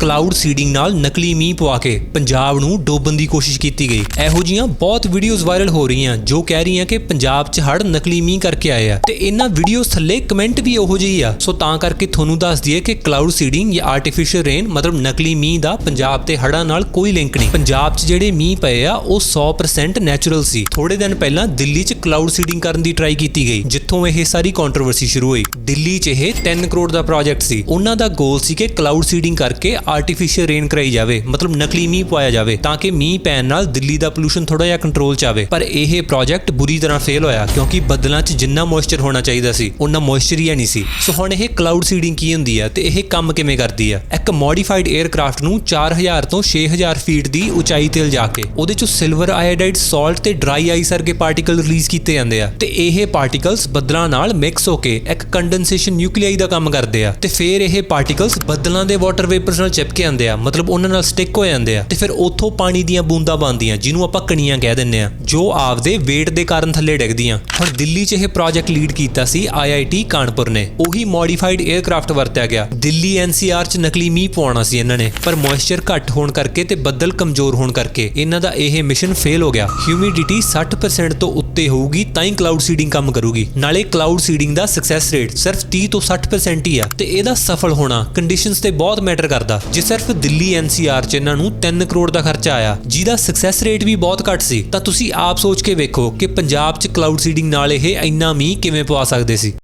Cloud seeding ਨਾਲ ਨਕਲੀ ਮੀਂਹ ਪਵਾ ਕੇ ਪੰਜਾਬ ਨੂੰ ਡੋਬਣ ਦੀ ਕੋਸ਼ਿਸ਼ ਕੀਤੀ ਗਈ। ਇਹੋ ਜੀਆਂ ਬਹੁਤ ਵੀਡੀਓਜ਼ ਵਾਇਰਲ ਹੋ ਰਹੀਆਂ, ਜੋ ਕਹਿ ਰਹੀਆਂ ਕਿ ਪੰਜਾਬ 'ਚ ਹੜ੍ਹ ਨਕਲੀ ਮੀਂਹ ਕਰਕੇ ਆਏ ਆ। ਤੇ ਇਹਨਾਂ ਵੀਡੀਓਜ਼ ਥੱਲੇ ਕਮੈਂਟ ਵੀ ਉਹੋ ਜਿਹੀ ਆ। ਸੋ ਤਾਂ ਕਰਕੇ ਤੁਹਾਨੂੰ ਦੱਸ ਦਈਏ ਕਿ ਕਲਾਊਡ ਸੀਡਿੰਗ ਜਾਂ ਆਰਟੀਫੀਸ਼ੀਅਲ ਰੇਨ ਮਤਲਬ ਨਕਲੀ ਮੀਂਹ ਦਾ ਪੰਜਾਬ ਤੇ ਹੜ੍ਹਾਂ ਨਾਲ ਕੋਈ ਲਿੰਕ ਨਹੀਂ। ਪੰਜਾਬ 'ਚ ਜਿਹੜੇ ਮੀਂਹ ਪਏ ਆ, ਉਹ 100% ਨੈਚੁਰਲ ਸੀ। ਥੋੜੇ ਦਿਨ ਪਹਿਲਾਂ ਦਿੱਲੀ 'ਚ ਕਲਾਊਡ ਸੀਡਿੰਗ ਕਰਨ ਦੀ ਟਰਾਈ ਕੀਤੀ ਗਈ, ਜਿੱਥੋਂ ਇਹ ਸਾਰੀ ਕੰਟਰੋਵਰਸੀ ਸ਼ੁਰੂ ਹੋਈ। ਦਿੱਲੀ 'ਚ ਇਹ 3 ਕਰੋੜ ਦਾ ਪ੍ਰੋਜੈਕਟ ਸੀ। ਉਹਨਾਂ ਦਾ ਗੋਲ ਸੀ ਕਿ ਕਲਾਊਡ ਸੀਡਿੰਗ ਕਰਕੇ ਆਰਟੀਫੀਸ਼ੀਅਲ ਰੇਨ ਕਰਾਈ ਜਾਵੇ, ਮਤਲਬ ਨਕਲੀ ਮੀਂਹ ਪਵਾਇਆ ਜਾਵੇ, ਤਾਂ ਕਿ ਮੀਂਹ ਪੈਣ ਨਾਲ ਦਿੱਲੀ ਦਾ ਪੋਲੂਸ਼ਨ ਥੋੜਾ ਜਿਹਾ ਕੰਟਰੋਲ 'ਚ ਆਵੇ। ਪਰ ਇਹ ਪ੍ਰੋਜੈਕਟ ਬੁਰੀ ਤਰ੍ਹਾਂ ਫੇਲ ਹੋਇਆ, ਕਿਉਂਕਿ ਬੱਦਲਾਂ 'ਚ ਜਿੰਨਾ ਮੋਇਸਚਰ ਹੋਣਾ ਚਾਹੀਦਾ ਸੀ ਉਹਨਾਂ ਮੋਇਸਚਰ ਹੀ ਨਹੀਂ ਸੀ। ਸੋ ਹੁਣ ਇਹ ਕਲਾਊਡ ਸੀਡਿੰਗ ਕੀ ਹੁੰਦੀ ਹੈ ਤੇ ਇਹ ਕੰਮ ਕਿਵੇਂ ਕਰਦੀ ਹੈ ਇੱਕ ਮੋਡੀਫਾਈਡ 에ਅਰਕ੍ਰਾਫਟ ਨੂੰ 4000 ਤੋਂ 6000 ਫੀਟ ਦੀ ਉਚਾਈ ਤੇ ਲਿਜਾ ਕੇ, ਉਹਦੇ 'ਚੋਂ ਸਿਲਵਰ ਆਇਓਡਾਈਡ ਸਾਲਟ ਤੇ ਡਰਾਈ ਆਈਸ ਵਰਗੇ ਪਾਰਟੀਕਲ ਰਿਲੀਜ਼ ਕੀਤੇ ਜਾਂਦੇ ਆ। ਤੇ ਇਹ ਪਾਰਟੀਕਲਸ ਬੱਦਲਾਂ ਨਾਲ ਮਿਕਸ ਹੋ ਕੇ ਇੱਕ ਕੰਡੈਂਸੇਸ਼ਨ ਨਿਊਕਲੀਆਈ ਦਾ ਕੰਮ ਕਰਦੇ ਆ। ਤੇ ਫਿਰ ਇਹ ਪਾਰਟੀਕਲਸ ਬੱਦਲਾਂ ਦੇ ਵਾਟਰ ਵੇਪਰਸ ਨਾਲ ਚਿਪਕੇ ਜਾਂਦੇ ਆ, ਮਤਲਬ ਉਹਨਾਂ ਨਾਲ ਸਟਿਕ ਹੋ ਜਾਂਦੇ ਆ। ਤੇ ਫਿਰ ਉੱਥੋਂ ਪਾਣੀ ਦੀਆਂ ਬੂੰਦਾਂ ਬਣਦੀਆਂ, ਜਿਹਨੂੰ ਆਪਾਂ ਕਣੀਆਂ ਕਹਿ ਦਿੰਨੇ ਆ, ਜੋ ਆਪਦੇ weight ਦੇ ਕਾਰਨ ਥੱਲੇ ਡਿੱਗਦੀਆਂ। ਹੁਣ ਦਿੱਲੀ 'ਚ ਇਹ ਪ੍ਰੋਜੈਕਟ ਲੀਡ ਕੀਤਾ ਸੀ IIT ਕਾਨਪੁਰ ਨੇ। ਉਹੀ ਮੋਡੀਫਾਈਡ 에ਅਰਕ੍ਰਾਫਟ ਵਰਤਿਆ ਗਿਆ। ਦਿੱਲੀ NCR 'ਚ ਨਕਲੀ ਮੀਂਹ ਪਵਾਉਣਾ ਸੀ ਇਹਨਾਂ ਨੇ, ਪਰ ਮੋਇਸਚਰ ਘੱਟ ਹੋਣ ਕਰਕੇ ਤੇ ਬੱਦਲ ਕਮਜ਼ੋਰ ਹੋਣ ਕਰਕੇ ਇਹਨਾਂ ਦਾ ਇਹ ਮਿਸ਼ਨ ਫੇਲ ਹੋ ਗਿਆ। ਹਿਊਮਿਡਿਟੀ 60% ਤੋਂ ਉੱਤੇ ਹੋਊਗੀ, ਤਾਂ ਹੀ ਕਲਾਊਡ ਸੀਡਿੰਗ ਕੰਮ ਕਰੂਗੀ। ਨਾਲੇ ਕਲਾਊਡ ਸੀਡਿੰਗ ਦਾ ਸਕਸੈਸ ਰੇਟ ਸਿਰਫ 30 ਤੋਂ 60% ਹੀ ਆ, ਤੇ ਇਹਦਾ ਸਫਲ ਹੋਣਾ ਕੰਡੀਸ਼ਨਸ ਤੇ ਬਹੁਤ ਮੈਟਰ ਕਰਦਾ। ਜੇ ਸਿਰਫ ਦਿੱਲੀ NCR 'ਚ ਇਹਨਾਂ ਨੂੰ 3 ਕਰੋੜ ਦਾ ਖਰਚਾ ਆਇਆ, ਜਿਹਦਾ ਸਕਸੈਸ ਰੇਟ ਵੀ ਬਹੁਤ ਘੱਟ ਸੀ, ਤਾਂ ਤੁਸੀਂ ਆਪ ਸੋਚ ਕੇ ਵੇਖੋ ਕਿ ਪੰਜਾਬ 'ਚ ਕਲਾਊਡ ਸੀਡਿੰਗ ਨਾਲ ਇਹ ਇੰਨਾ ਮੀਂਹ ਕਿਵੇਂ ਪਵਾ ਸਕਦੇ ਸੀ।